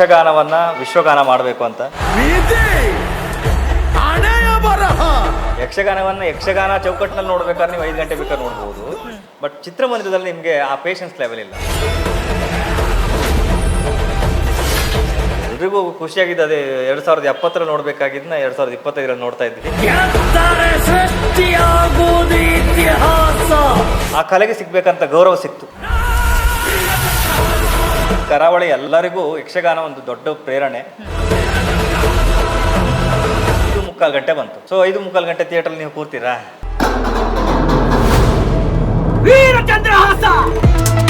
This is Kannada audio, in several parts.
ಯಕ್ಷಗಾನವನ್ನ ವಿಶ್ವಗಾನ ಮಾಡಬೇಕು ಅಂತ. ಯಕ್ಷಗಾನವನ್ನ ಯಕ್ಷಗಾನ ಚೌಕಟ್ಟಿನಲ್ಲಿ ನೋಡ್ಬೇಕಾದ್ರೆ ನೀವು ಐದು ಗಂಟೆ ಬೇಕಾದ್ರೆ ನೋಡ್ಬೋದು. ಬಟ್ ಚಿತ್ರಮಂದಿರದಲ್ಲಿ ನಿಮಗೆ ಆ ಪೇಷನ್ಸ್ ಲೆವೆಲ್ ಇಲ್ಲ. ಎಲ್ರಿಗೂ ಖುಷಿಯಾಗಿದೆ ಅದೇ ಎರಡು ಸಾವಿರದ ಎಪ್ಪತ್ತರ ನೋಡ್ಬೇಕಾಗಿದ್ನ ಎರಡು ಸಾವಿರದ ಇಪ್ಪತ್ತೈದರಲ್ಲಿ ನೋಡ್ತಾ ಇದ್ವಿ. ಆ ಕಲೆಗೆ ಸಿಗ್ಬೇಕಂತ ಗೌರವ ಸಿಕ್ತು. ಕರಾವಳಿ ಎಲ್ಲರಿಗೂ ಯಕ್ಷಗಾನ ಒಂದು ದೊಡ್ಡ ಪ್ರೇರಣೆ. ಐದು ಮುಕ್ಕಾಲು ಗಂಟೆ ಬಂತು. ಸೊ ಐದು ಮುಕ್ಕಾಲು ಗಂಟೆ ಥಿಯೇಟರ್ ನೀವು ಕೂರ್ತೀರಾ? ಈಗಾಗಲೇ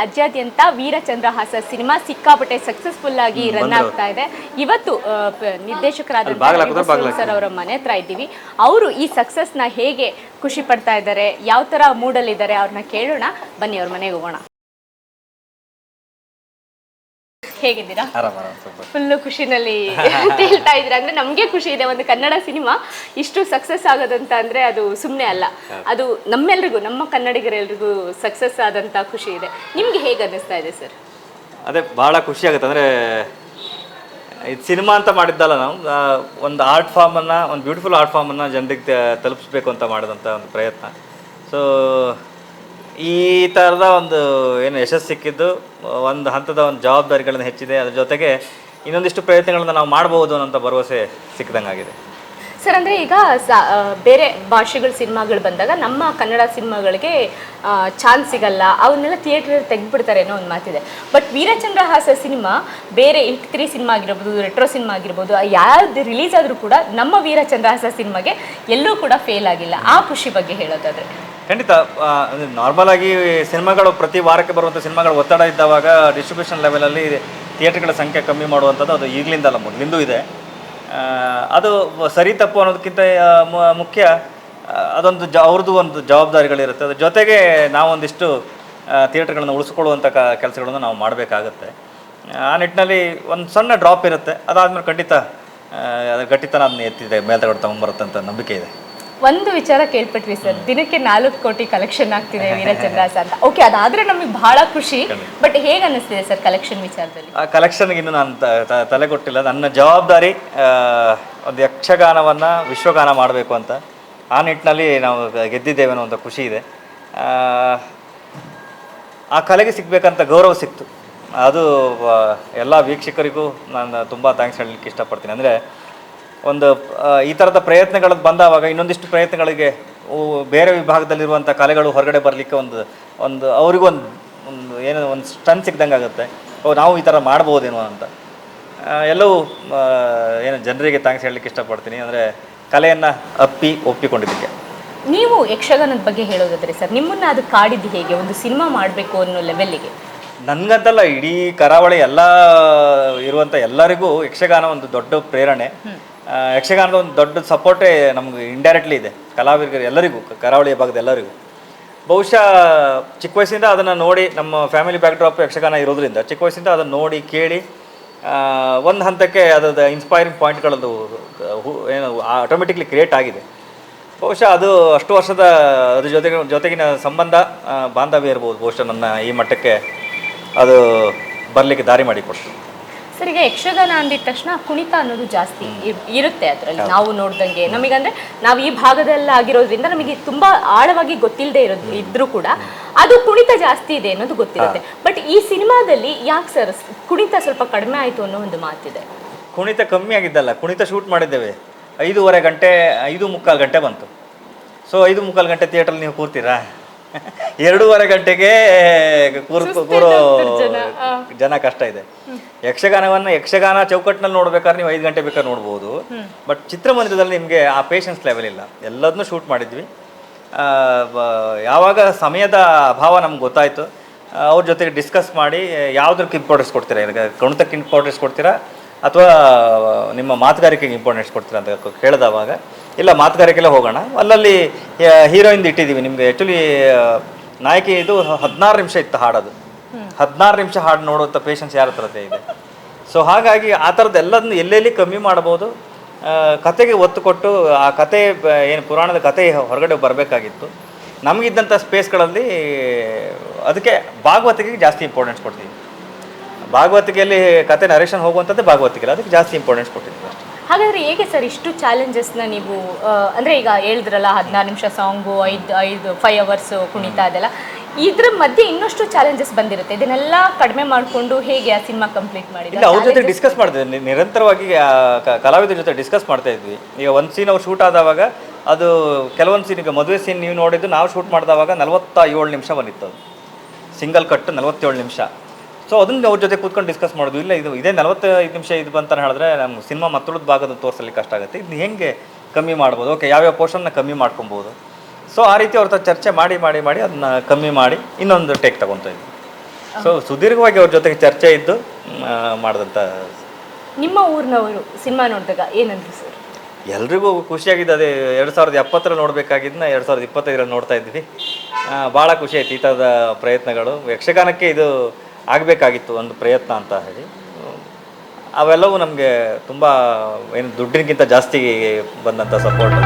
ರಾಜ್ಯಾದ್ಯಂತ ವೀರಚಂದ್ರಹಾಸ ಸಿನಿಮಾ ಸಿಕ್ಕಾಪಟ್ಟೆ ಸಕ್ಸಸ್ಫುಲ್ ಆಗಿ ರನ್ ಆಗ್ತಾ ಇದೆ. ಇವತ್ತು ನಿರ್ದೇಶಕರಾದ. ಸರ್ ಅವರ ಮನೆ ಹತ್ರ ಇದ್ದೀವಿ. ಅವರು ಈ ಸಕ್ಸಸ್ನ ನ ಹೇಗೆ ಖುಷಿ ಪಡ್ತಾ ಇದ್ದಾರೆ ಯಾವ ತರ ಮೂಡಲ್ಲಿದ್ದಾರೆ ಅವ್ರನ್ನ ಕೇಳೋಣ. ಬನ್ನಿ ಅವ್ರ ಮನೆಗೆ ಹೋಗೋಣ. ಹೇಗಿದ್ದೀರಾ? ಫುಲ್ಲು ಖುಷಿನಲ್ಲಿ ಹೇಳ್ತಾ ಇದ್ರೆ ಅಂದ್ರೆ ನಮಗೆ ಖುಷಿ ಇದೆ ಒಂದು ಕನ್ನಡ ಸಿನಿಮಾ ಇಷ್ಟು ಸಕ್ಸಸ್ ಆಗೋದಂತ ಅಂದ್ರೆ ಅದು ಸುಮ್ಮನೆ ಅಲ್ಲ. ಅದು ನಮ್ಮೆಲ್ರಿಗೂ ನಮ್ಮ ಕನ್ನಡಿಗರೆಲ್ರಿಗೂ ಸಕ್ಸಸ್ ಆದಂತ ಖುಷಿ ಇದೆ. ನಿಮ್ಗೆ ಹೇಗೆ ಅನ್ನಿಸ್ತಾ ಇದೆ ಸರ್? ಅದೇ ಬಹಳ ಖುಷಿ ಆಗುತ್ತೆ. ಅಂದ್ರೆ ಇದು ಸಿನಿಮಾ ಅಂತ ಮಾಡಿದ್ದಲ್ಲ ನಾವು. ಒಂದು ಆರ್ಟ್ ಫಾರ್ಮನ್ನು ಒಂದು ಬ್ಯೂಟಿಫುಲ್ ಆರ್ಟ್ ಫಾರ್ಮನ್ನು ಜನರಿಗೆ ತಲುಪಿಸ್ಬೇಕು ಅಂತ ಮಾಡಿದಂಥ ಒಂದು ಪ್ರಯತ್ನ. ಸೊ ಈ ಥರದ ಒಂದು ಏನು ಯಶಸ್ಸು ಸಿಕ್ಕಿದ್ದು, ಒಂದು ಹಂತದ ಒಂದು ಜವಾಬ್ದಾರಿಗಳನ್ನು ಹೆಚ್ಚಿದೆ. ಅದ್ರ ಜೊತೆಗೆ ಇನ್ನೊಂದಿಷ್ಟು ಪ್ರಯತ್ನಗಳನ್ನು ನಾವು ಮಾಡ್ಬೋದು ಅನ್ನೋಂಥ ಭರವಸೆ ಸಿಕ್ಕಿದಂಗಾಗಿದೆ ಸರ್, ಅಂದರೆ ಈಗ ಬೇರೆ ಭಾಷೆಗಳ ಸಿನಿಮಾಗಳು ಬಂದಾಗ ನಮ್ಮ ಕನ್ನಡ ಸಿನಿಮಾಗಳಿಗೆ ಚಾನ್ಸ್ ಸಿಗಲ್ಲ ಅವನ್ನೆಲ್ಲ ಥಿಯೇಟ್ರಲ್ಲಿ ತೆಗೆದ್ಬಿಡ್ತಾರೆ ಅನ್ನೋ ಒಂದು ಮಾತಿದೆ. ಬಟ್ ವೀರಚಂದ್ರ ವೀರಚಂದ್ರಹಾಸ ಸಿನಿಮಾ, ಬೇರೆ ಇಟ್ ತ್ರೀ ಸಿನಿಮಾ ಆಗಿರ್ಬೋದು, ರೆಟ್ರೋ ಸಿನಿಮಾ ಆಗಿರ್ಬೋದು ಯಾವ್ದು ರಿಲೀಸ್ ಆದರೂ ಕೂಡ ನಮ್ಮ ವೀರಚಂದ್ರ ವೀರಚಂದ್ರಹಾಸ ಸಿನಿಮಾಗೆ ಎಲ್ಲೂ ಕೂಡ ಫೇಲ್ ಆಗಿಲ್ಲ. ಆ ಖುಷಿ ಬಗ್ಗೆ ಹೇಳೋದಾದರೆ. ಖಂಡಿತ ನಾರ್ಮಲ್ ಆಗಿ ಸಿನಿಮಾಗಳು ಪ್ರತಿ ವಾರಕ್ಕೆ ಬರುವಂಥ ಸಿನಿಮಾಗಳು ಒತ್ತಡ ಇದ್ದಾವಾಗ ಡಿಸ್ಟ್ರಿಬ್ಯೂಷನ್ ಲೆವೆಲಲ್ಲಿ ಥಿಯೇಟ್ರ್ಗಳ ಸಂಖ್ಯೆ ಕಮ್ಮಿ ಮಾಡುವಂಥದ್ದು ಅದು ಈಗಲಿಂದಲ್ಲ, ಮೊದಲಿಂದೂ ಇದೆ. ಅದು ಸರಿ ತಪ್ಪು ಅನ್ನೋದಕ್ಕಿಂತ ಮುಖ್ಯ ಅದೊಂದು ಜ, ಅವ್ರದ್ದು ಒಂದು ಜವಾಬ್ದಾರಿಗಳಿರುತ್ತೆ. ಅದ್ರ ಜೊತೆಗೆ ನಾವೊಂದಿಷ್ಟು ಥಿಯೇಟ್ರ್ಗಳನ್ನು ಉಳಿಸ್ಕೊಳ್ಳುವಂಥ ಕ, ಕೆಲಸಗಳನ್ನು ನಾವು ಮಾಡಬೇಕಾಗತ್ತೆ. ಆ ನಿಟ್ಟಿನಲ್ಲಿ ಒಂದು ಸಣ್ಣ ಡ್ರಾಪ್ ಇರುತ್ತೆ. ಅದಾದ್ಮೇಲೆ ಖಂಡಿತ ಅದರ ಗಟ್ಟಿತನ ಅದನ್ನ ಎತ್ತಿದೆ ಮೇಲ್ತಗಡೆ ಅಂತ ನಂಬಿಕೆ ಇದೆ. ಒಂದು ವಿಚಾರ ಕೇಳ್ಪಟ್ವಿ ಸರ್. ದಿನಕ್ಕೆ ನಾಲ್ಕು ಕೋಟಿ ಕಲೆಕ್ಷನ್ ಆಗ್ತಿದೆ ವೀರಚಂದ್ರಾಸ ಅಂತ. ಓಕೆ ಅದಾದ್ರೆ ನಮಗೆ ಬಹಳ ಖುಷಿ. ಬಟ್ ಹೇಗೆ ಅನಿಸ್ತಿದೆ ಸರ್ ಕಲೆಕ್ಷನ್ ವಿಚಾರದಲ್ಲಿ? ಆ ಕಲೆಕ್ಷನ್ಗೆ ಇನ್ನು ನಾನು ತಲೆ ಕೊಟ್ಟಿಲ್ಲ. ನನ್ನ ಜವಾಬ್ದಾರಿ ಒಂದು ಯಕ್ಷಗಾನವನ್ನು ವಿಶ್ವಗಾನ ಮಾಡಬೇಕು ಅಂತ. ಆ ನಿಟ್ಟಿನಲ್ಲಿ ನಾವು ಗೆದ್ದಿದ್ದೇವೆ ಅನ್ನೋ ಒಂದು ಖುಷಿ ಇದೆ. ಆ ಕಲೆಗೆ ಸಿಗ್ಬೇಕಂತ ಗೌರವ ಸಿಕ್ತು. ಅದು ಎಲ್ಲ ವೀಕ್ಷಕರಿಗೂ ನಾನು ತುಂಬ ಥ್ಯಾಂಕ್ಸ್ ಹೇಳಲಿಕ್ಕೆ ಇಷ್ಟಪಡ್ತೀನಿ. ಅಂದರೆ ಒಂದು ಈ ಥರದ ಪ್ರಯತ್ನಗಳು ಬಂದಾವಾಗ ಇನ್ನೊಂದಿಷ್ಟು ಪ್ರಯತ್ನಗಳಿಗೆ ಬೇರೆ ವಿಭಾಗದಲ್ಲಿರುವಂಥ ಕಲೆಗಳು ಹೊರಗಡೆ ಬರಲಿಕ್ಕೆ ಒಂದು ಒಂದು ಅವರಿಗೂ ಒಂದು ಒಂದು ಏನೋ ಒಂದು ಸ್ಟ್ರೆಂತ್ ಸಿಕ್ದಂಗೆ ಆಗುತ್ತೆ. ಓ ನಾವು ಈ ಥರ ಮಾಡ್ಬೋದೇನೋ ಅಂತ. ಎಲ್ಲವೂ ಏನು ಜನರಿಗೆ ಥ್ಯಾಂಕ್ಸ್ ಹೇಳಲಿಕ್ಕೆ ಇಷ್ಟಪಡ್ತೀನಿ. ಅಂದರೆ ಕಲೆಯನ್ನು ಅಪ್ಪಿ ಒಪ್ಪಿಕೊಂಡಿದ್ದಕ್ಕೆ. ನೀವು ಯಕ್ಷಗಾನದ ಬಗ್ಗೆ ಹೇಳೋದಾದರೆ ಸರ್ ನಿಮ್ಮನ್ನು ಅದು ಕಾಡಿದ್ದು ಹೇಗೆ? ಒಂದು ಸಿನಿಮಾ ಮಾಡಬೇಕು ಅನ್ನೋ ಲೆವೆಲ್ಗೆ ನನಗಂತಲ್ಲ ಇಡೀ ಕರಾವಳಿ ಎಲ್ಲ ಇರುವಂಥ ಎಲ್ಲರಿಗೂ ಯಕ್ಷಗಾನ ಒಂದು ದೊಡ್ಡ ಪ್ರೇರಣೆ. ಯಕ್ಷಗಾನದ ಒಂದು ದೊಡ್ಡ ಸಪೋರ್ಟೇ ನಮ್ಗೆ ಇಂಡೈರೆಕ್ಟ್ಲಿ ಇದೆ. ಕಲಾವಿದರಿಗೆ, ಎಲ್ಲರಿಗೂ ಕರಾವಳಿಯ ಭಾಗದ ಎಲ್ಲರಿಗೂ. ಬಹುಶಃ ಚಿಕ್ಕ ವಯಸ್ಸಿಂದ ಅದನ್ನು ನೋಡಿ ನಮ್ಮ ಫ್ಯಾಮಿಲಿ ಬ್ಯಾಕ್ಡ್ರಾಪ್ ಯಕ್ಷಗಾನ ಇರೋದ್ರಿಂದ ಚಿಕ್ಕ ವಯಸ್ಸಿಂದ ಅದನ್ನು ನೋಡಿ ಕೇಳಿ ಒಂದು ಹಂತಕ್ಕೆ ಅದರ ಇನ್ಸ್ಪೈರಿಂಗ್ ಪಾಯಿಂಟ್ಗಳದ್ದು ಏನು ಆಟೋಮೆಟಿಕ್ಲಿ ಕ್ರಿಯೇಟ್ ಆಗಿದೆ. ಬಹುಶಃ ಅದು ಅಷ್ಟು ವರ್ಷದ, ಅದ್ರ ಜೊತೆಗೆ, ಜೊತೆಗಿನ ಸಂಬಂಧ ಬಾಂಧವ್ಯ ಇರ್ಬೋದು. ಬಹುಶಃ ನನ್ನ ಈ ಮಟ್ಟಕ್ಕೆ ಅದು ಬರಲಿಕ್ಕೆ ದಾರಿ ಮಾಡಿಕೊಡ್ತು. ಸರ್ ಈಗ ಯಕ್ಷಗಾನ ಅಂದಿದ ತಕ್ಷಣ ಕುಣಿತ ಅನ್ನೋದು ಜಾಸ್ತಿ ಇರ್- ಇರುತ್ತೆ ಅದರಲ್ಲಿ. ನಾವು ನೋಡ್ದಂಗೆ. ನಮಗಂದ್ರೆ ನಾವು ಈ ಭಾಗದಲ್ಲ ಆಗಿರೋದ್ರಿಂದ ನಮಗೆ ತುಂಬಾ ಆಳವಾಗಿ ಗೊತ್ತಿಲ್ಲದೆ ಇರೋದು ಇದ್ರೂ ಕೂಡ ಅದು ಕುಣಿತ ಜಾಸ್ತಿ ಇದೆ ಅನ್ನೋದು ಗೊತ್ತಿರುತ್ತೆ. ಬಟ್ ಈ ಸಿನಿಮಾದಲ್ಲಿ ಯಾಕೆ ಸರ್ ಕುಣಿತ ಸ್ವಲ್ಪ ಕಡಿಮೆ ಆಯಿತು ಅನ್ನೋ ಒಂದು ಮಾತಿದೆ? ಕುಣಿತ ಕಮ್ಮಿ ಆಗಿದ್ದಲ್ಲ. ಕುಣಿತ ಶೂಟ್ ಮಾಡಿದ್ದೇವೆ. ಐದೂವರೆ ಗಂಟೆ ಐದು ಮುಕ್ಕಾಲು ಗಂಟೆ ಬಂತು. ಸೊ ಐದು ಮುಕ್ಕಾಲು ಗಂಟೆ ಥಿಯೇಟ್ರಲ್ಲಿ ನೀವು ಕೂರ್ತೀರಾ? ಎರಡೂವರೆ ಗಂಟೆಗೆ ಕೂರ್ ಕೂರೋ ಜನ, ಕಷ್ಟ ಇದೆ. ಯಕ್ಷಗಾನವನ್ನು ಯಕ್ಷಗಾನ ಚೌಕಟ್ಟಿನಲ್ಲಿ ನೋಡ್ಬೇಕಾದ್ರೆ ನೀವು ಐದು ಗಂಟೆ ಬೇಕಾದ್ರೆ ನೋಡ್ಬೋದು. ಬಟ್ ಚಿತ್ರಮಂದಿರದಲ್ಲಿ ನಿಮಗೆ ಆ ಪೇಷನ್ಸ್ ಲೆವೆಲ್ ಇಲ್ಲ. ಎಲ್ಲದನ್ನೂ ಶೂಟ್ ಮಾಡಿದ್ವಿ. ಯಾವಾಗ ಸಮಯದ ಅಭಾವ ನಮ್ಗೆ ಗೊತ್ತಾಯಿತು. ಅವ್ರ ಜೊತೆಗೆ ಡಿಸ್ಕಸ್ ಮಾಡಿ ಯಾವುದಕ್ಕೆ ಇಂಪಾರ್ಟೆನ್ಸ್ ಕೊಡ್ತೀರಾ? ಗಣಿತಕ್ಕೆ ಇಂಪಾರ್ಟೆನ್ಸ್ ಕೊಡ್ತೀರಾ? ಅಥವಾ ನಿಮ್ಮ ಮಾತುಗಾರಿಕೆಗೆ ಇಂಪಾರ್ಟೆನ್ಸ್ ಕೊಡ್ತೀರಾ ಅಂತ ಕೇಳಿದವಾಗ ಇಲ್ಲ ಮಾತುಗಾರಿಕೆಲ್ಲ ಹೋಗೋಣ. ಅಲ್ಲಲ್ಲಿ ಹೀರೋಯಿನ್ದು ಇಟ್ಟಿದ್ದೀವಿ ನಿಮಗೆ. ಆ್ಯಕ್ಚುಲಿ ನಾಯಕಿ ಇದು ಹದಿನಾರು ನಿಮಿಷ ಇತ್ತು ಹಾಡೋದು. ಹದಿನಾರು ನಿಮಿಷ ಹಾಡು ನೋಡುವಂಥ ಪೇಷನ್ಸ್ ಯಾರ ಹತ್ರ ಇದೆ? ಸೊ ಹಾಗಾಗಿ ಆ ಥರದ್ದು ಎಲ್ಲದನ್ನು ಎಲ್ಲೆಲ್ಲಿ ಕಮ್ಮಿ ಮಾಡ್ಬೋದು? ಕತೆಗೆ ಒತ್ತು ಕೊಟ್ಟು ಆ ಕತೆ ಏನು ಪುರಾಣದ ಕತೆ ಹೊರಗಡೆ ಬರಬೇಕಾಗಿತ್ತು. ನಮಗಿದ್ದಂಥ ಸ್ಪೇಸ್ಗಳಲ್ಲಿ ಅದಕ್ಕೆ ಭಾಗವತಿಗೆ ಜಾಸ್ತಿ ಇಂಪಾರ್ಟೆನ್ಸ್ ಕೊಡ್ತೀವಿ. ಭಾಗವತಿಗೆಯಲ್ಲಿ ಕತೆ ನರೇಶನ್ ಹೋಗುವಂಥದ್ದು ಭಾಗವತಿಗೆ ಅದಕ್ಕೆ ಜಾಸ್ತಿ ಇಂಪಾರ್ಟೆನ್ಸ್ ಕೊಟ್ಟಿದ್ದೀನಿ ಅಷ್ಟೇ. ಹಾಗಾದ್ರೆ ಹೇಗೆ ಸರ್ ಇಷ್ಟು ಚಾಲೆಂಜಸ್ನ ನೀವು ಅಂದರೆ ಈಗ ಹೇಳಿದ್ರಲ್ಲ ಹದಿನಾರು ನಿಮಿಷ ಸಾಂಗು ಐದು ಐದು ಫೈವ್ ಅವರ್ಸ್ ಕುಣಿತ ಅದೆಲ್ಲ. ಇದ್ರ ಮಧ್ಯೆ ಇನ್ನಷ್ಟು ಚಾಲೆಂಜಸ್ ಬಂದಿರುತ್ತೆ. ಇದನ್ನೆಲ್ಲ ಕಡಿಮೆ ಮಾಡಿಕೊಂಡು ಹೇಗೆ ಆ ಸಿನಿಮಾ ಕಂಪ್ಲೀಟ್ ಇಲ್ಲ ಅವ್ರ ಜೊತೆ ಡಿಸ್ಕಸ್ ಮಾಡ್ತಿದ್ವಿ ನಿ- ನಿರಂತರವಾಗಿ ಕಲಾವಿದರ ಜೊತೆ ಡಿಸ್ಕಸ್ ಮಾಡ್ತಾ ಇದ್ವಿ. ಈಗ ಒಂದು ಸೀನ್ ಅವ್ರು ಶೂಟ್ ಆದವಾಗ ಅದು ಕೆಲವೊಂದು ಸೀನ್ ಈಗ ಮದುವೆ ಸೀನ್ ನೀವು ನೋಡಿದ್ದು ನಾವು ಶೂಟ್ ಮಾಡಿದವಾಗ ನಲವತ್ತ ಏಳು ನಿಮಿಷ ಬಂದಿತ್ತು ಅದು. ಸಿಂಗಲ್ ಕಟ್ ನಲವತ್ತೇಳು ನಿಮಿಷ. ಸೊ ಅದನ್ನ ಅವ್ರ ಜೊತೆ ಕೂತ್ಕೊಂಡು ಡಿಸ್ಕಸ್ ಮಾಡೋದು. ಇಲ್ಲ ಇದು ಇದೇ ನಲವತ್ತೈದು ನಿಮಿಷ ಇದು ಬಂತ ಹೇಳಿದ್ರೆ ನಮ್ಮ ಸಿನಿಮಾ ಮತ್ತೊಳದ ಭಾಗದ ತೋರಿಸಲಿಕ್ಕೆ ಕಷ್ಟ ಆಗುತ್ತೆ. ಇದು ಹೆಂಗೆ ಕಮ್ಮಿ ಮಾಡ್ಬೋದು? ಓಕೆ ಯಾವ್ಯಾವ ಪೋರ್ಷನ್ನ ಕಮ್ಮಿ ಮಾಡ್ಕೊಬೋದು ಸೊ ಆ ರೀತಿ ಅವ್ರ ಚರ್ಚೆ ಮಾಡಿ ಮಾಡಿ ಮಾಡಿ ಅದನ್ನ ಕಮ್ಮಿ ಮಾಡಿ ಇನ್ನೊಂದು ಟೇಕ್ ತಗೊತಾ ಇದ್ವಿ. ಸೊ ಸುದೀರ್ಘವಾಗಿ ಅವ್ರ ಜೊತೆಗೆ ಚರ್ಚೆ ಇದ್ದು ಮಾಡಿದಂಥ ನಿಮ್ಮ ಊರಿನವರು ಸಿನಿಮಾ ನೋಡಿದಾಗ ಏನಂದ್ರು ಸರ್? ಎಲ್ರಿಗೂ ಖುಷಿಯಾಗಿದೆ ಅದೇ ಎರಡು ಸಾವಿರದ ಎಪ್ಪತ್ತರಲ್ಲಿ ನೋಡಬೇಕಾಗಿದ್ದನ್ನ ಎರಡು ಸಾವಿರದ ಇಪ್ಪತ್ತೈದರಲ್ಲಿ ನೋಡ್ತಾ ಇದ್ವಿ. ಭಾಳ ಖುಷಿ ಆಯ್ತು ಈ ಥರದ ಪ್ರಯತ್ನಗಳು. ಯಕ್ಷಗಾನಕ್ಕೆ ಇದು ಆಗಬೇಕಾಗಿತ್ತು ಒಂದು ಪ್ರಯತ್ನ ಅಂತ ಹೇಳಿ. ಅವೆಲ್ಲವೂ ನಮಗೆ ತುಂಬ ಏನು ದುಡ್ಡಿನಕ್ಕಿಂತ ಜಾಸ್ತಿ ಬಂದಂಥ ಸಪೋರ್ಟ್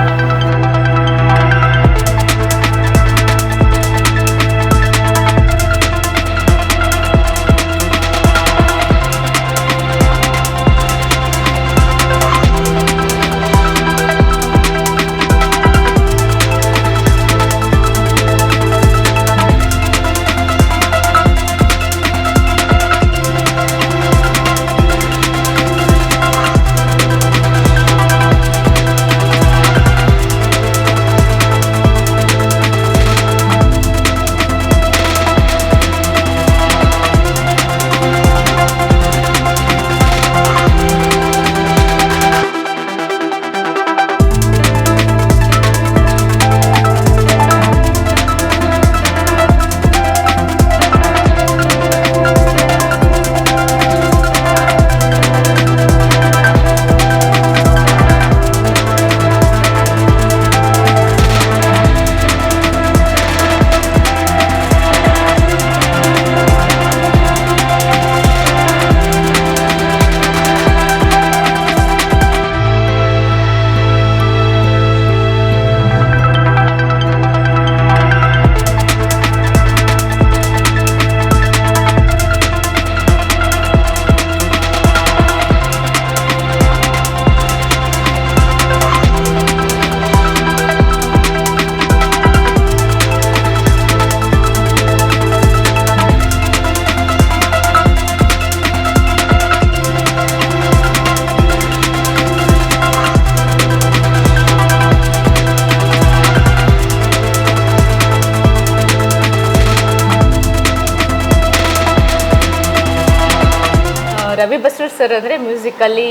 ಸರ್ ಅಂದರೆ ಮ್ಯೂಸಿಕಲ್ಲಿ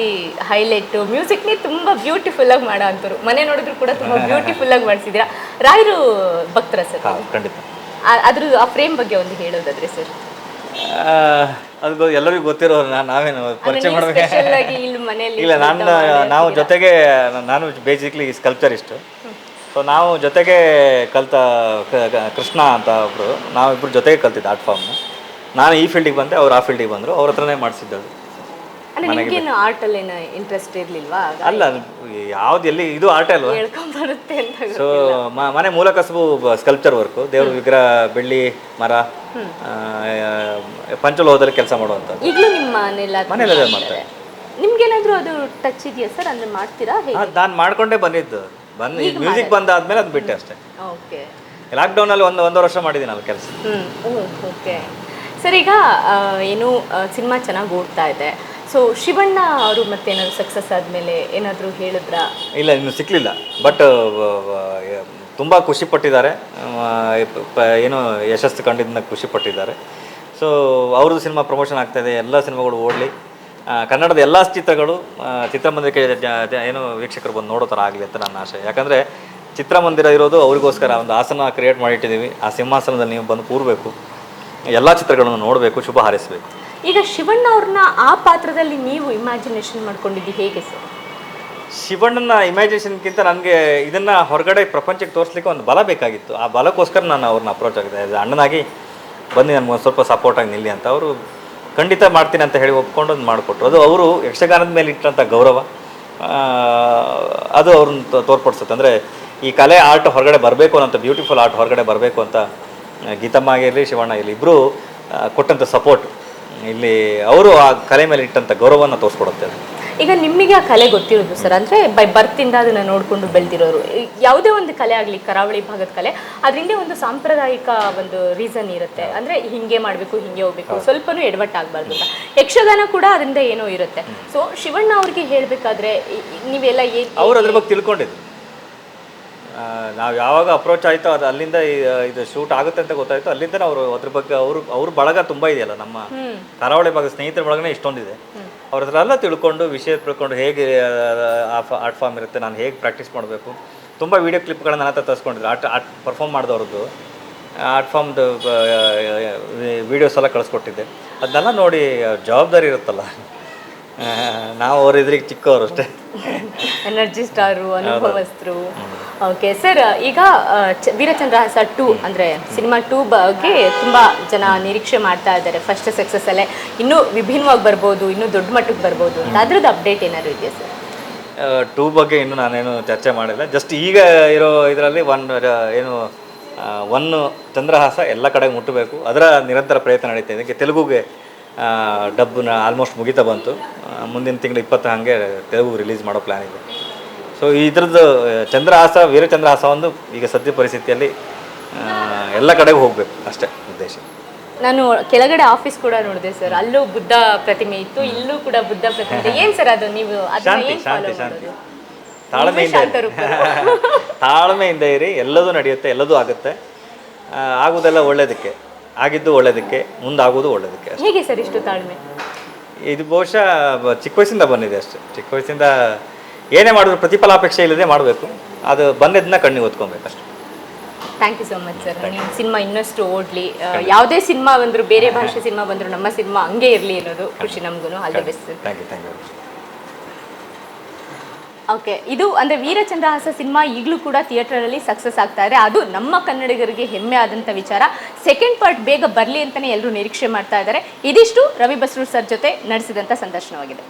ಹೈಲೈಟು ಹೈಲೈಟ್ ತುಂಬ ಬ್ಯೂಟಿಫುಲ್ಲಾಗಿ ಮಾಡೋ ಅಂಥವ್ರು. ಮನೆ ನೋಡಿದ್ರು ಕೂಡ ತುಂಬ ಬ್ಯೂಟಿಫುಲ್ಲಾಗಿ ಮಾಡಿಸಿದ್ರ ರಾಯರು ಭಕ್ತರ ಸರ್. ಖಂಡಿತ. ಅದ್ರ ಆ ಫ್ರೇಮ್ ಬಗ್ಗೆ ಒಂದು ಹೇಳೋದಾದ್ರೆ ಸರ್. ಅದು ಎಲ್ಲರಿಗೂ ಗೊತ್ತಿರೋರು ನಾನು ನಾವೇನು ಪರಿಚಯ ಮಾಡಬೇಕು? ಇಲ್ಲಿ ನಾನು ನಾವು ಜೊತೆಗೆ ನಾನು ಬೇಸಿಕ್ಲಿ ಸ್ಕಲ್ಪ್ಚರಿಸ್ಟು ಸೊ ನಾವು ಜೊತೆಗೆ ಕಲ್ತ ಕೃಷ್ಣ ಅಂತ ಒಬ್ಬರು ನಾವಿಬ್ಬರು ಜೊತೆಗೆ ಕಲ್ತಿದ್ದು ಆರ್ಟ್ ಫಾರ್ಮ್ನ ನಾನು ಈ ಫೀಲ್ಡಿಗೆ ಬಂದೆ ಅವ್ರು ಆ ಫೀಲ್ಡಿಗೆ ಬಂದರು. ಅವ್ರ ಹತ್ರನೇ ಮಾಡಿಸಿದ್ದದು ಅಂದ್ರೆ ನಿಮ್ಗೇನು ಆರ್ಟ್ ಅಲ್ಲಿ ಏನು ಇಂಟ್ರೆಸ್ಟ್ ಇರ್ಲಿಲ್ವಾ? ಅಲ್ಲ ಯಾವ್ದು ಎಲ್ಲಿ ಇದು ಆರ್ಟ್ ಅಲ್ವಾ? ಬರುತ್ತೆ ಅಂತ ಸೊ ಮನೆ ಮೂಲ ಕಸಬು ಸ್ಕಲ್ಪ್ಚರ್ ವರ್ಕು ದೇವ್ರ ವಿಗ್ರಹ ಬೆಳ್ಳಿ ಮರ ಪಂಚಲೋಹದಲ್ಲಿ ಕೆಲಸ ಮಾಡುವಂಥದ್ದು. ಈಗಲೂ ನಿಮ್ಮ ಮನೆಲ್ಲ ಮನೇಲಿ ಅದೇ ಮಾಡ್ತಾರೆ. ನಿಮ್ಗೇನಾದ್ರೂ ಅದು ಟಚ್ ಇದೆಯಾ ಸರ್? ಅಂದ್ರೆ ಮಾಡ್ತೀರಾ ನಾನು ಮಾಡ್ಕೊಂಡೇ ಬಂದಿದ್ದು. ಬಂದು ಮ್ಯೂಸಿಕ್ ಬಂದಾದ್ಮೇಲೆ ಅದು ಬಿಟ್ಟೆ ಅಷ್ಟೇ. ಓಕೆ. ಲಾಕ್ಡೌನಲ್ಲಿ ಒಂದು ಒಂದು ವರ್ಷ ಮಾಡಿದ್ದೀನಿ ಅಲ್ಲಿ ಕೆಲಸ. ಓಕೆ. ಸರ್ ಈಗ ಏನು ಸಿನಿಮಾ ಚೆನ್ನಾಗಿ ಓಡ್ತಾ ಇದೆ. ಸೊ ಶಿವಣ್ಣ ಅವರು ಮತ್ತೇನಾದ್ರು ಸಕ್ಸಸ್ ಆದಮೇಲೆ ಏನಾದರೂ ಹೇಳಿದ್ರಾ? ಇಲ್ಲ, ಇನ್ನು ಸಿಕ್ಕಲಿಲ್ಲ ಬಟ್ ತುಂಬ ಖುಷಿ ಪಟ್ಟಿದ್ದಾರೆ. ಏನು ಯಶಸ್ಸು ಕಂಡಿದ್ದನ್ನ ಖುಷಿ ಪಟ್ಟಿದ್ದಾರೆ. ಸೊ ಅವ್ರದ್ದು ಸಿನಿಮಾ ಪ್ರಮೋಷನ್ ಆಗ್ತಾಯಿದೆ ಎಲ್ಲ ಸಿನಿಮಾಗಳು ಓಡಲಿ. ಕನ್ನಡದ ಎಲ್ಲ ಚಿತ್ರಗಳು ಚಿತ್ರಮಂದಿರಕ್ಕೆ ಏನು ವೀಕ್ಷಕರು ಬಂದು ನೋಡೋ ಥರ ಆಗಲಿ ಅಂತ ನನ್ನ ಆಶೆ ಯಾಕಂದರೆ, ಚಿತ್ರಮಂದಿರ ಇರೋದು ಅವರಿಗೋಸ್ಕರ ಒಂದು ಆಸನ ಕ್ರಿಯೇಟ್ ಮಾಡಿಟ್ಟಿದ್ದೀವಿ. ಆ ಸಿಂಹಾಸನದಲ್ಲಿ ನೀವು ಬಂದು ಕೂರಬೇಕು. ಎಲ್ಲ ಚಿತ್ರಗಳನ್ನು ನೋಡಬೇಕು, ಶುಭ ಹಾರೈಸಬೇಕು. ಈಗ ಶಿವಣ್ಣ ಅವ್ರನ್ನ ಆ ಪಾತ್ರದಲ್ಲಿ ನೀವು ಇಮ್ಯಾಜಿನೇಷನ್ ಮಾಡ್ಕೊಂಡಿದ್ದು ಹೇಗೆ ಸರ್ ಶಿವಣ್ಣನ ಇಮ್ಯಾಜಿನೇಷನ್ಗಿಂತ ನನಗೆ ಇದನ್ನ ಹೊರಗಡೆ ಪ್ರಪಂಚಕ್ಕೆ ತೋರಿಸ್ಲಿಕ್ಕೆ ಒಂದು ಬಲ ಬೇಕಾಗಿತ್ತು. ಆ ಬಲಕ್ಕೋಸ್ಕರ ನಾನು ಅವ್ರನ್ನ ಅಪ್ರೋಚ್ ಆಗಿದೆ ಅಣ್ಣನಾಗಿ ಬನ್ನಿ, ನನಗೆ ಒಂದು ಸ್ವಲ್ಪ ಸಪೋರ್ಟಾಗಿ ನಿಲ್ಲಿ ಅಂತ ಅವರು ಖಂಡಿತ ಮಾಡ್ತೀನಿ ಅಂತ ಹೇಳಿ ಒಪ್ಕೊಂಡು ಒಂದು ಮಾಡಿಕೊಟ್ರು. ಅದು ಅವರು ಯಕ್ಷಗಾನದ ಮೇಲೆ ಇಟ್ಟಂಥ ಗೌರವ. ಅದು ಅವ್ರನ್ನ ತೋರ್ಪಡಿಸುತ್ತೆ. ಅಂದರೆ ಈ ಕಲೆ ಆರ್ಟ್ ಹೊರಗಡೆ ಬರಬೇಕು ಅನ್ನೋಂಥ ಬ್ಯೂಟಿಫುಲ್ ಆರ್ಟ್ ಹೊರಗಡೆ ಬರಬೇಕು ಅಂತ ಗೀತಮ್ಮ ಆಗಿರಲಿ, ಶಿವಣ್ಣ ಆಗಿರಲಿ ಇಬ್ಬರು ಕೊಟ್ಟಂಥ ಸಪೋರ್ಟ್ ಇಲ್ಲಿ ಅವರು ಆ ಕಲೆ ಮೇಲೆ ಇಟ್ಟಂತ ಗೌರವವನ್ನು ತೋರಿಸ್ಕೊಡುತ್ತೆ ಅದು. ಈಗ ನಿಮಗೆ ಆ ಕಲೆ ಗೊತ್ತಿರೋದು ಸರ್ ಅಂದ್ರೆ ಬೈ ಬರ್ತಿಂದ ಅದನ್ನ ನೋಡ್ಕೊಂಡು ಬೆಳೆದಿರೋರು ಯಾವುದೇ ಒಂದು ಕಲೆ ಆಗಲಿ ಕರಾವಳಿ ಭಾಗದ ಕಲೆ ಅದರಿಂದ ಒಂದು ಸಾಂಪ್ರದಾಯಿಕ ಒಂದು ರೀಸನ್ ಇರುತ್ತೆ. ಅಂದ್ರೆ ಹಿಂಗೆ ಮಾಡಬೇಕು ಹಿಂಗೆ ಹೋಗ್ಬೇಕು ಸ್ವಲ್ಪನೂ ಎಡವಟ್ಟಾಗಬಾರ್ದು ಅಂತ. ಯಕ್ಷಗಾನ ಕೂಡ ಅದರಿಂದ ಏನೋ ಇರುತ್ತೆ. ಸೊ ಶಿವಣ್ಣ ಅವ್ರಿಗೆ ಹೇಳ್ಬೇಕಾದ್ರೆ ನೀವೆಲ್ಲ ಏನ್ ಅವ್ರು ಅದ್ರ ಬಗ್ಗೆ ತಿಳ್ಕೊಂಡಿದ್ರು. ನಾವು ಯಾವಾಗ ಅಪ್ರೋಚ್ ಆಯಿತು ಅದು ಅಲ್ಲಿಂದ ಇದು ಶೂಟ್ ಆಗುತ್ತೆ ಅಂತ ಗೊತ್ತಾಯ್ತು. ಅಲ್ಲಿಂದ ಅವರು ಅದ್ರ ಬಗ್ಗೆ ಅವರು ಅವ್ರ ಬಳಗ ತುಂಬ ಇದೆಯಲ್ಲ ನಮ್ಮ ಕರಾವಳಿ ಭಾಗದ ಸ್ನೇಹಿತರ ಬಳಗನೇ ಇಷ್ಟೊಂದಿದೆ. ಅವ್ರ ಹತ್ರ ಎಲ್ಲ ತಿಳ್ಕೊಂಡು ವಿಷಯ ತಿಳ್ಕೊಂಡು ಹೇಗೆ ಆರ್ಟ್ ಫಾರ್ಮ್ ಇರುತ್ತೆ ನಾನು ಹೇಗೆ ಪ್ರಾಕ್ಟೀಸ್ ಮಾಡಬೇಕು. ತುಂಬ ವೀಡಿಯೋ ಕ್ಲಿಪ್ಗಳನ್ನ ನನ್ನ ಹತ್ರ ತರಿಸ್ಕೊಂಡಿದ್ರು. ಆರ್ಟ್ ಆರ್ಟ್ ಪರ್ಫಾರ್ಮ್ ಮಾಡಿದವ್ರದ್ದು. ಆರ್ಟ್ ಫಾರ್ಮ್ದು ವೀಡಿಯೋಸ್ ಎಲ್ಲ ಕಳಿಸ್ಕೊಟ್ಟಿದ್ದೆ. ಅದನ್ನೆಲ್ಲ ನೋಡಿ ಜವಾಬ್ದಾರಿ ಇರುತ್ತಲ್ಲ. ನಾವು ಅವ್ರ ಇದ್ರಿಗೆ ಚಿಕ್ಕವರು ಅಷ್ಟೇ. ಎನರ್ಜಿ ಸ್ಟಾರು ಅನುಭವಸ್ಥರು ಓಕೆ ಸರ್ ಈಗ ವೀರಚಂದ್ರ ಹಾಸ ಟೂ ಅಂದರೆ ಸಿನಿಮಾ ಟೂ ಬಗ್ಗೆ ತುಂಬ ಜನ ನಿರೀಕ್ಷೆ ಮಾಡ್ತಾ ಇದ್ದಾರೆ. ಫಸ್ಟ್ ಸಕ್ಸಸ್ ಅಲ್ಲೇ. ಇನ್ನೂ ವಿಭಿನ್ನವಾಗಿ ಬರ್ಬೋದು ಇನ್ನೂ ದೊಡ್ಡ ಮಟ್ಟಕ್ಕೆ ಬರ್ಬೋದು ಅಂತ. ಅದ್ರದ್ದು ಅಪ್ಡೇಟ್ ಏನಾದ್ರು ಇದೆಯಾ ಸರ್ ಟೂ ಬಗ್ಗೆ ಇನ್ನೂ ನಾನೇನು ಚರ್ಚೆ ಮಾಡಿಲ್ಲ. ಜಸ್ಟ್ ಈಗ ಇರೋ ಇದರಲ್ಲಿ ಒನ್ ಏನು ಒನ್ ಚಂದ್ರಹಾಸ ಎಲ್ಲ ಕಡೆಗೆ ಮುಟ್ಟಬೇಕು. ಅದರ ನಿರಂತರ ಪ್ರಯತ್ನ ನಡೀತಾ ಇದೆ. ತೆಲುಗುಗೆ ಡಬ್ಬನ ಆಲ್ಮೋಸ್ಟ್ ಮುಗಿತಾ ಬಂತು. ಮುಂದಿನ ತಿಂಗಳು ಇಪ್ಪತ್ತು ಹಾಗೆ ತೆಲುಗು ರಿಲೀಸ್ ಮಾಡೋ ಪ್ಲ್ಯಾನ್ ಇದೆ. ಸೊ ಇದ್ರದ್ದು ಚಂದ್ರಹಾಸ ವೀರಚಂದ್ರಹಾಸ ಒಂದು ಈಗ ಸದ್ಯ ಪರಿಸ್ಥಿತಿಯಲ್ಲಿ ಎಲ್ಲ ಕಡೆಗೂ ಹೋಗಬೇಕು ಅಷ್ಟೇ ಉದ್ದೇಶ. ನಾನು ಕೆಳಗಡೆ ಆಫೀಸ್ ಕೂಡ ನೋಡಿದೆ ಸರ್ ಅಲ್ಲೂ ಬುದ್ಧ ಪ್ರತಿಮೆ ಇತ್ತು ಇಲ್ಲೂ ಕೂಡ ಬುದ್ಧ ಪ್ರತಿಮೆ ಇದೆ. ಏನ್ ಸರ್ ಅದು ನೀವು ಶಾಂತಿ ಶಾಂತಿ ತಾಳ್ಮೆಯಿಂದ. ತಾಳ್ಮೆಯಿಂದ ಇರಿ. ಎಲ್ಲದೂ ನಡೆಯುತ್ತೆ ಎಲ್ಲದೂ ಆಗುತ್ತೆ. ಆಗುದೆಲ್ಲ ಆಗುವುದೆಲ್ಲ ಒಳ್ಳೇದಕ್ಕೆ. ಆಗಿದ್ದು ಒಳ್ಳೇದಕ್ಕೆ ಮುಂದಾಗೋದು ಒಳ್ಳೇದಕ್ಕೆ ಅಷ್ಟೇ. ಹೇಗೆ ಸರ್ ಇಷ್ಟು ತಾಳ್ಮೆ? ಇದು ಬಹುಶಃ ಬ- ಚಿಕ್ಕ ವಯಸ್ಸಿಂದ ಬಂದಿದೆ ಅಷ್ಟೇ. ಚಿಕ್ಕ ವಯಸ್ಸಿಂದ ಏನೇ ಮಾಡಿದ್ರು ಪ್ರತಿಫಲಾಪೇಕ್ಷೆ ಇಲ್ಲದೆ ಮಾಡಬೇಕು. ಅದು ಬಂದಿದ್ದನ್ನ ಕಣ್ಣಿಗೆ ಓದ್ಕೊಬೇಕು ಅಷ್ಟೇ. Thank you so much sir ನಿಮ್ಮ ಸಿನಿಮಾ ಇನ್ನಷ್ಟು ಓಡ್ಲಿ ಯಾವುದೇ ಸಿನಿಮಾ ಬಂದರೂ ಬೇರೆ ಭಾಷೆ ಸಿನಿಮಾ ಬಂದರೂ ನಮ್ಮ ಸಿನಿಮಾ ಹಂಗೆ ಇರಲಿ ಅನ್ನೋದು ಖುಷಿ ನಮಗೂ ಅಲ್ಲಿ the best thank you thank you okay ಇದು ಅಂದರೆ ವೀರಚಂದ್ರಹಾಸ ಸಿನಿಮಾ ಈಗಲೂ ಕೂಡ ಥಿಯೇಟರಲ್ಲಿ ಸಕ್ಸಸ್ ಆಗ್ತಾ ಇದೆ ಅದು ನಮ್ಮ ಕನ್ನಡಿಗರಿಗೆ ಹೆಮ್ಮೆ ಆದಂಥ ವಿಚಾರ. ಸೆಕೆಂಡ್ ಪಾರ್ಟ್ ಬೇಗ ಬರಲಿ ಅಂತಲೇ ಎಲ್ಲರೂ ನಿರೀಕ್ಷೆ ಮಾಡ್ತಾ ಇದ್ದಾರೆ. ಇದಿಷ್ಟು ರವಿ ಬಸರೂರ್ ಸರ್ ಜೊತೆ ನಡೆಸಿದಂಥ ಸಂದರ್ಶನವಾಗಿದೆ.